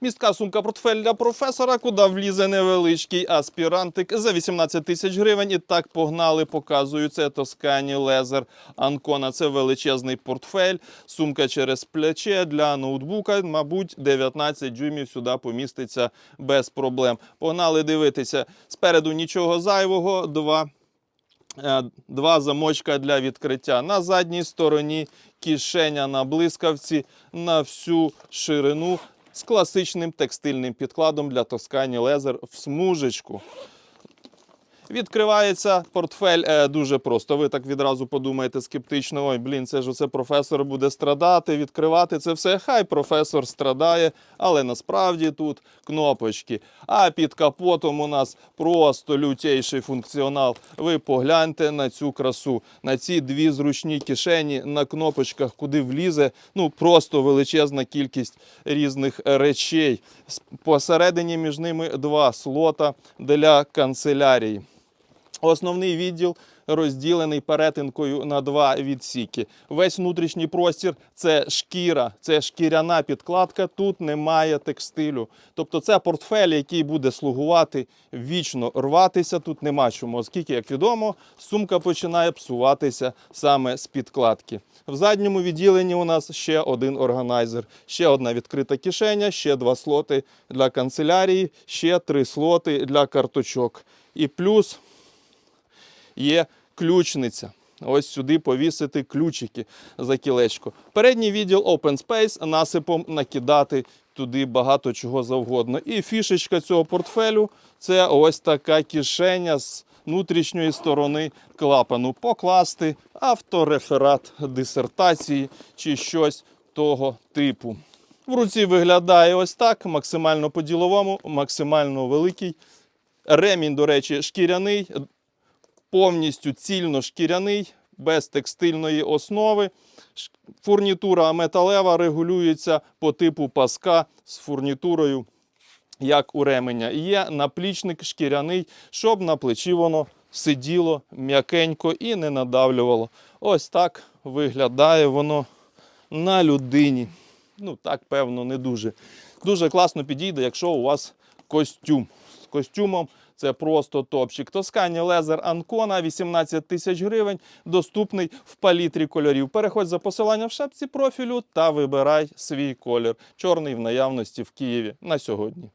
Містка сумка портфель для професора, куди влізе невеличкий аспірантик за 18 тисяч гривень. І так погнали, показую. Це Тоскані Лезер Анкона. Це величезний портфель, сумка через плече для ноутбука. Мабуть, 19 дюймів сюди поміститься без проблем. Погнали дивитися. Спереду нічого зайвого. Два Е, Два замочка для відкриття. На задній стороні кишеня на блискавці на всю ширину з класичним текстильним підкладом для Тоскані Лезер в смужечку. Відкривається портфель е, дуже просто. Ви так відразу подумаєте скептично: ой, блін, це ж оце професор буде страдати, відкривати це все. Хай професор страдає, але насправді тут кнопочки. А під капотом у нас просто лютейший функціонал. Ви погляньте на цю красу, на ці дві зручні кишені на кнопочках, куди влізе. Ну просто величезна кількість різних речей. Посередині між ними два слота для канцелярії. Основний відділ розділений перетинкою на два відсіки. Весь внутрішній простір це шкіра, це шкіряна підкладка. Тут немає текстилю. Тобто це портфель, який буде слугувати вічно рватися. Тут нема чому, оскільки, як відомо, сумка починає псуватися саме з підкладки. В задньому відділенні у нас ще один органайзер, ще одна відкрита кишеня, ще два слоти для канцелярії, ще три слоти для карточок. І плюс є ключниця. Ось сюди повісити ключики за кілечко. Передній відділ Open Space насипом накидати туди багато чого завгодно. І фішечка цього портфелю це ось така кишеня з внутрішньої сторони клапану. Покласти автореферат дисертації чи щось того типу. В руці виглядає ось так, максимально по-діловому, максимально великий. Ремінь, до речі, шкіряний, повністю цільно шкіряний, без текстильної основи. Фурнітура металева регулюється по типу паска з фурнітурою, як у ременя. Є наплічник шкіряний, щоб на плечі воно сиділо м'якенько і не надавлювало. Ось так виглядає воно на людині. Ну, так, певно, не дуже. Дуже класно підійде, якщо у вас костюм. З костюмом це просто топчик. Тоскані Лезер Анкона 18 тисяч гривень, доступний в палітрі кольорів. Переходь за посиланням в шапці профілю та вибирай свій колір. Чорний в наявності в Києві на сьогодні.